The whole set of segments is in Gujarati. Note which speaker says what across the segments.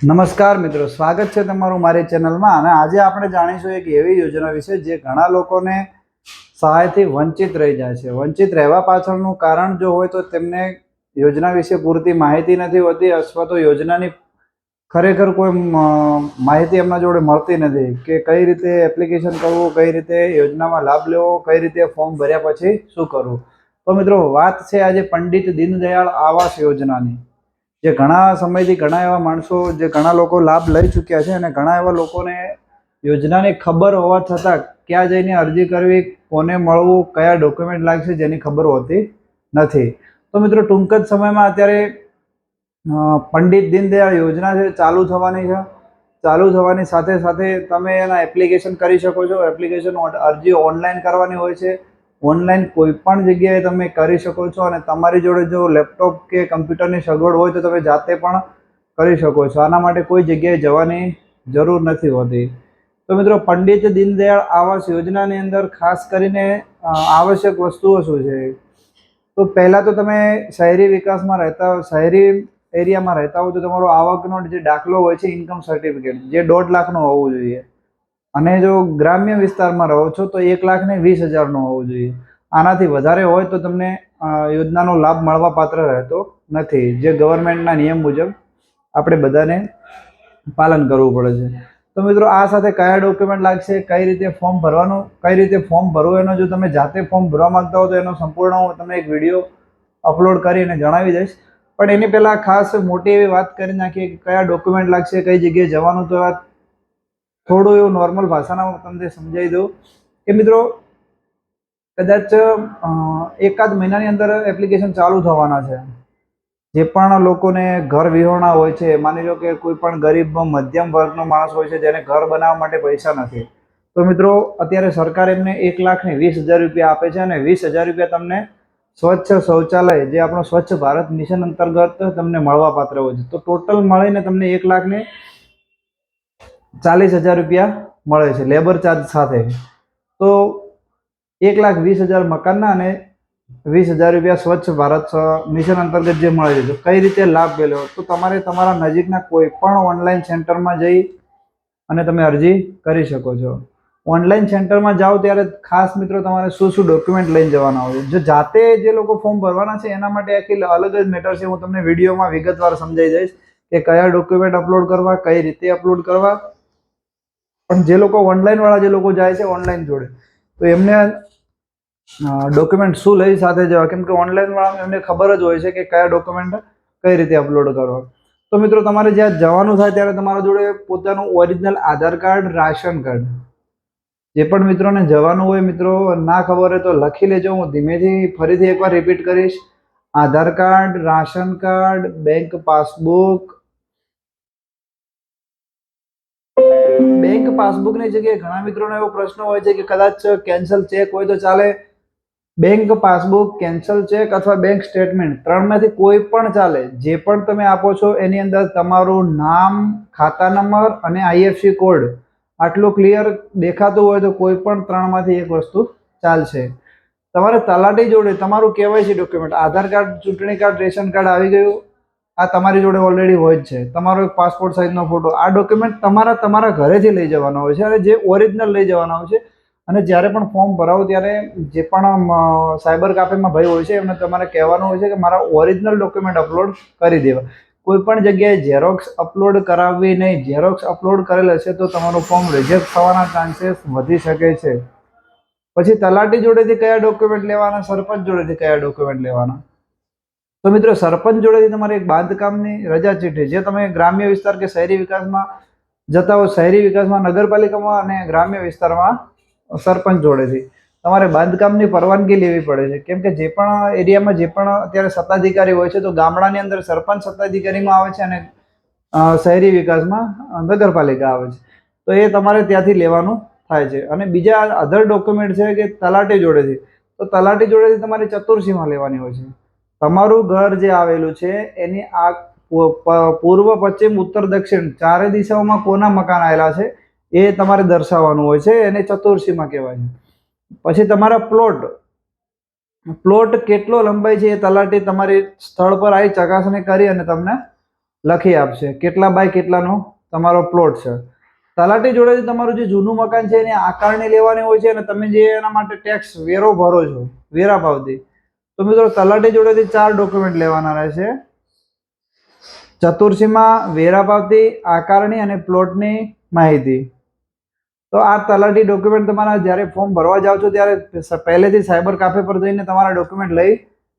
Speaker 1: નમસ્કાર મિત્રો, સ્વાગત છે તમારું મારી ચેનલમાં અને આજે આપણે જાણીશું એક એવી યોજના વિશે જે ઘણા લોકોને સહાયથી વંચિત રહી જાય છે. વંચિત રહેવા પાછળનું કારણ જો હોય તો તેમને યોજના વિશે પૂરતી માહિતી નથી હોતી અથવા તો યોજનાની ખરેખર કોઈ માહિતી એમના જોડે મળતી નથી કે કઈ રીતે એપ્લિકેશન કરવું, કઈ રીતે યોજનામાં લાભ લેવો, કઈ રીતે ફોર્મ ભર્યા પછી શું કરવું. તો મિત્રો, વાત છે આજે પંડિત દીનદયાળ આવાસ યોજનાની. જે ઘણા સમયથી ઘણા એવા માણસો, જે ઘણા લોકો લાભ લઈ ચૂક્યા છે અને ઘણા એવા લોકોને યોજનાની ખબર હોવા છતાં ક્યાં જઈને અરજી કરવી, કોને મળવું, કયા ડોક્યુમેન્ટ લાગશે જેની ખબર હોતી નથી. તો મિત્રો, ટૂંક જ સમયમાં અત્યારે પંડિત દીનદયાળ યોજના છે, ચાલુ થવાની છે. ચાલુ થવાની સાથે સાથે તમે એના એપ્લિકેશન કરી શકો છો. એપ્લિકેશન અરજી ઓનલાઈન કરવાની હોય છે. ઓનલાઈન કોઈ પણ જગ્યાએ તમે કરી શકો છો અને તમારી જોડે જો લેપટોપ કે કમ્પ્યુટરની સગવડ હોય તો તમે જાતે પણ કરી શકો છો. આના માટે કોઈ જગ્યાએ જવાની જરૂર નથી હોતી. તો મિત્રો, પંડિત દીનદયાળ આવાસ યોજનાની અંદર ખાસ કરીને આવશ્યક વસ્તુઓ શું છે? તો પહેલાં તો તમે શહેરી વિકાસમાં રહેતા, શહેરી એરિયામાં રહેતા હો તો તમારો આવકનો જે દાખલો હોય છે ઇન્કમ સર્ટિફિકેટ જે દોઢ લાખનો હોવું જોઈએ. અને જો ગ્રામ્ય વિસ્તારમાં રહો છો, તો એક લાખ ને વીસ હજારનો હોવો જોઈએ. આનાથી વધારે હોય તો તમને યોજનાનો લાભ મળવા પાત્ર રહેતો નથી. જે ગવર્મેન્ટના નિયમ મુજબ આપણે બધાને પાલન કરવું પડે છે. તો મિત્રો, આ સાથે કયા ડોક્યુમેન્ટ લાગશે, કઈ રીતે ફોર્મ ભરવાનું, કઈ રીતે ફોર્મ ભરવું, એનો જો તમે જાતે ફોર્મ ભરવા માંગતા હો, તો એનો સંપૂર્ણ હું તમને એક વીડિયો અપલોડ કરીને જણાવી દઈશ. પણ એની પહેલાં ખાસ મોટી એવી વાત કરી નાખીએ કે કયા ડોક્યુમેન્ટ લાગશે, કઈ જગ્યાએ જવાનું, તો આ થોડું એવો નોર્મલ ભાષામાં તમને સમજાવી દઉં. કે મિત્રો, કદાચ એકાદ મહિનાની અંદર એપ્લિકેશન ચાલુ થવાના છે. જે પણ લોકોને ઘર વિહોણા હોય છે, માની લો કે કોઈ પણ ગરીબ મધ્યમ વર્ગનો માણસ હોય છે, જેને ઘર બનાવવા માટે પૈસા નથી. તો મિત્રો, અત્યારે સરકાર એમને એક લાખ ને વીસ હજાર રૂપિયા આપે છે અને વીસ હજાર રૂપિયા તમને સ્વચ્છ શૌચાલય, જે આપણો સ્વચ્છ ભારત મિશન અંતર્ગત તમને મળવા પાત્ર હોય છે. તો ટોટલ મળીને તમને એક લાખ ને ચાલીસ હજાર રૂપિયા મળે છે લેબર ચાર્જ સાથે. તો એક લાખ વીસ હજાર મકાનના અને વીસ હજાર રૂપિયા સ્વચ્છ ભારત મિશન અંતર્ગત જે મળે છે, તો કઈ રીતે લાભ મેળવ્યો તો તમારે તમારા નજીકના કોઈ પણ ઓનલાઈન સેન્ટરમાં જઈ અને તમે અરજી કરી શકો છો. ઓનલાઈન સેન્ટરમાં જાઓ ત્યારે ખાસ મિત્રો તમારે શું શું ડોક્યુમેન્ટ લઈને જવાના હોય. જો જાતે જે લોકો ફોર્મ ભરવાના છે, એના માટે આખી અલગ જ મેટર છે. હું તમને વિડીયોમાં વિગતવાર સમજાઈ જઈશ કે કયા ડોક્યુમેન્ટ અપલોડ કરવા, કઈ રીતે અપલોડ કરવા પણ જે લોકો ઓનલાઈન વાળા જે લોકો જાય છે ઓનલાઈન જોડે, તો એમને ડોક્યુમેન્ટ શું લઈ સાથે જવા? કેમ કે ઓનલાઈન વાળા એમને ખબર જ હોય છે કે કયા ડોક્યુમેન્ટ કઈ રીતે અપલોડ કરવા. તો મિત્રો, તમારે જ્યાં જવાનું થાય ત્યારે તમારા જોડે પોતાનું original Aadhaar card, ration card, જે પણ મિત્રોને જવાનું હોય મિત્રો, ના ખબર હોય તો લખી લેજો. હું ધીમેથી ફરીથી એકવાર રિપીટ કરીશ. Aadhaar card, ration card bank passbook bank પાસબુકની જગ્યાએ ઘણા મિત્રોનો એવો પ્રશ્ન હોય છે કે કદાચ કેન્સલ ચેક હોય તો ચાલે. બેંક પાસબુક, કેન્સલ ચેક અથવા બેંક સ્ટેટમેન્ટ ત્રણમાંથી કોઈ પણ ચાલે. જે પણ તમે આપો છો એની અંદર તમારું નામ, ખાતા નંબર અને આઈએફસી કોડ આટલું ક્લિયર દેખાતું હોય તો કોઈ પણ ત્રણમાંથી એક વસ્તુ ચાલશે. તમારે તલાટી જોડે તમારું કેવાયસી ડોક્યુમેન્ટ, આધાર કાર્ડ, ચૂંટણી કાર્ડ, રેશન કાર્ડ આવી ગયું. આ તમારી જોડે ઓલરેડી હોય જ છે. તમારો એક પાસપોર્ટ સાઇઝનો ફોટો આ ડોક્યુમેન્ટ તમારા તમારા ઘરેથી લઈ જવાના હોય છે અને જે ઓરિજિનલ લઈ જવાના હોય છે. અને જ્યારે પણ ફોર્મ ભરાવો ત્યારે જે પણ સાયબર કાફેમાં ભાઈ હોય છે, એમને તમારે કહેવાનું હોય છે કે મારા ઓરિજિનલ ડોક્યુમેન્ટ અપલોડ કરી દેવા. કોઈ પણ જગ્યાએ ઝેરોક્સ અપલોડ કરાવવી નહીં. ઝેરોક્સ અપલોડ કરેલ હશે તો તમારું ફોર્મ રિજેક્ટ થવાના ચાન્સીસ વધી શકે છે. પછી તલાટી જોડેથી કયા ડોક્યુમેન્ટ લેવાના? સરપંચ જોડેથી કયા ડોક્યુમેન્ટ લેવાના? તો મિત્રો, સરપંચ જોડેથી તમારે એક બાંધકામની રજા ચીઠી જે તમે ગ્રામ્ય વિસ્તાર કે શહેરી વિકાસમાં જતા હો, શહેરી વિકાસમાં, નગરપાલિકામાં અને ગ્રામ્ય વિસ્તારમાં સરપંચ જોડેથી. તમારે બાંધકામની પરવાનગી લેવી પડે છે. કેમ કે જે પણ એરિયામાં, જે પણ અત્યારે સત્તાધિકારી હોય છે, તો ગામડાની અંદર સરપંચ સત્તાધિકારીમાં આવે છે અને શહેરી વિકાસમાં નગરપાલિકા આવે છે. તો એ તમારે ત્યાંથી લેવાનું થાય છે. અને બીજા અધર ડોક્યુમેન્ટ છે કે તલાટી જોડેથી. તો તલાટી જોડેથી તમારે ચતુર્સીમાં લેવાની હોય છે. તમારું ઘર જે આવેલું છે, એની આ પૂર્વ, પશ્ચિમ, ઉત્તર, દક્ષિણ ચારે દિશાઓમાં કોના મકાન આવેલા છે, એ તમારે દર્શાવવાનું હોય છે, એને ચતુર્સીમાં કહેવાય છે. પછી તમારા પ્લોટ પ્લોટ કેટલો લંબાઈ છે એ તલાટી તમારી સ્થળ પર આવી ચકાસણી કરી અને તમને લખી આપશે, કેટલા બાય કેટલાનો તમારો પ્લોટ છે. તલાટી જોડેથી તમારું જે જૂનું મકાન છે એની આકારણી લેવાની હોય છે અને તમે જે એના માટે ટેક્સ વેરો ભરો છો, વેરા પાવતી તો મિત્રો, તલાટી જોડેથી ચાર ડોક્યુમેન્ટ લેવાના રહેશે. ચતુર્સીમાં, વેરા પાવતી, આકારણી અને પ્લોટની માહિતી. તો આ તલાટી ડોક્યુમેન્ટ તમારા જ્યારે ફોર્મ ભરવા જાઓ છો, ત્યારે પહેલેથી સાયબર કાફે પર જઈને તમારા ડોક્યુમેન્ટ લઈ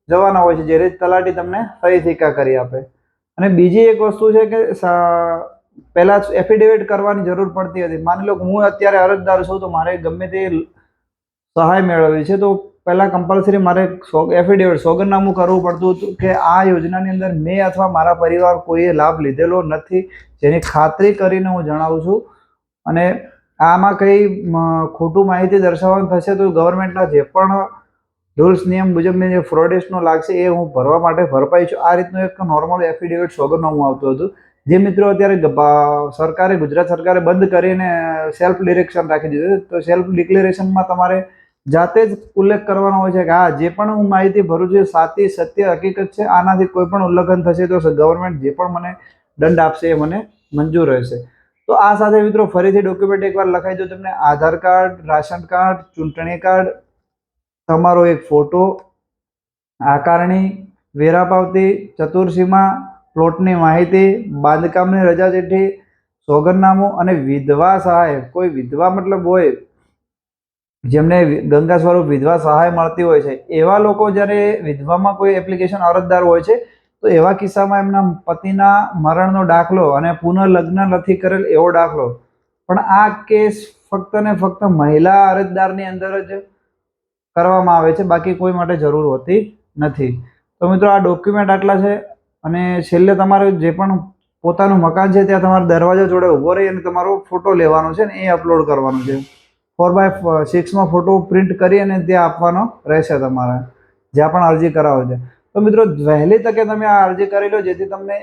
Speaker 1: જવાના હોય છે જ્યારે તલાટી તમને સહી સિક્કા કરી આપે. અને બીજી એક વસ્તુ છે કે પહેલાં એફિડેવિટ કરવાની જરૂર પડતી હતી. માની લો હું અત્યારે અરજદાર છું, તો મારે ગમે તે સહાય મેળવવી છે, તો પહેલા કમ્પલસરી મારે એફિડેવિટ સોગંદનામું કરવું પડતું હતું કે આ યોજનાની અંદર મેં અથવા મારા પરિવાર કોઈએ લાભ લીધેલો નથી, જેની ખાતરી કરીને હું જણાવું છું. અને આમાં કંઈ ખોટું માહિતી દર્શાવવાનું થશે તો ગવર્મેન્ટના જે પણ રૂલ્સ નિયમ મુજબની જે ફ્રોડેસ્ટનો લાગશે એ હું ભરવા માટે ભરપાઈ છું. આ રીતનું એક નોર્મલ એફિડેવિટ સોગંદનામું આવતું હતું. જે મિત્રો અત્યારે સરકારે, ગુજરાત સરકારે બંધ કરીને સેલ્ફ ડિરેક્શન રાખી દીધું તો સેલ્ફ ડિક્લેરેશનમાં તમારે જાતે જ ઉલ્લેખ કરવાનો હોય છે કે હા જે પણ હું માહિતી ભરું છું સાચી, સત્ય, હકીકત છે. આનાથી કોઈ પણ ઉલ્લંઘન થશે તો ગવર્મેન્ટ જે પણ મને દંડ આપશે એ મને મંજૂર રહેશે. તો આ સાથે મિત્રો ફરીથી ડોક્યુમેન્ટ એકવાર લખાઈ દો તમને. આધાર કાર્ડ, રાશન કાર્ડ, ચૂંટણી કાર્ડ, તમારો એક ફોટો આકારણી, વેરા પાવતી, ચતુર્સીમા પ્લોટની માહિતી, બાંધકામની રજા ચીઠ્ઠી સોગરનામું અને વિધવા સહાય. કોઈ વિધવા મતલબ હોય જેમને ગંગા સ્વરૂપ વિધવા સહાય મળતી હોય છે. એવા લોકો જ્યારે વિધવામાં કોઈ એપ્લિકેશન અરજદાર હોય છે, તો એવા કિસ્સામાં એમના પતિના મરણનો દાખલો અને પુનઃલગ્ન નથી કરેલ એવો દાખલો. પણ આ કેસ ફક્ત ને ફક્ત મહિલા અરજદારની અંદર જ કરવામાં આવે છે. બાકી કોઈ માટે જરૂર હોતી નથી. તો મિત્રો આ ડોક્યુમેન્ટ આટલા છે અને છેલ્લે તમારે જે પણ પોતાનું મકાન છે, ત્યાં તમારે દરવાજા જોડે ઊભો રહી અને તમારો ફોટો લેવાનો છે ને એ અપલોડ કરવાનો છે. ફોર બાય સિક્સમાં ફોટો પ્રિન્ટ કરી અને ત્યાં આપવાનો રહેશે તમારે, જ્યાં પણ અરજી કરાવો છે. તો મિત્રો, વહેલી તકે તમે આ અરજી કરી લો, જેથી તમને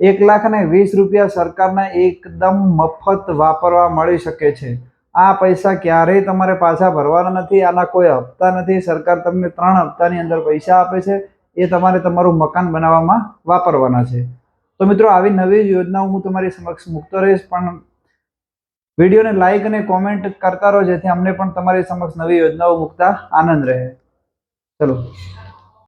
Speaker 1: એક લાખ અને વીસ રૂપિયા સરકારના એકદમ મફત વાપરવા મળી શકે છે. આ પૈસા ક્યારેય તમારે પાછા ભરવાના નથી, આના કોઈ હપ્તા નથી. સરકાર તમને ત્રણ હપ્તાની અંદર પૈસા આપે છે, એ તમારે તમારું મકાન બનાવવામાં વાપરવાના છે. તો મિત્રો, આવી નવી યોજનાઓ હું તમારી સમક્ષ મૂકતો રહીશ, પણ વિડીયોને લાઈક અને કોમેન્ટ કરતા રહો જેથી અમને પણ તમારી સમક્ષ નવી યોજનાઓ મૂકતા આનંદ રહે. ચલો.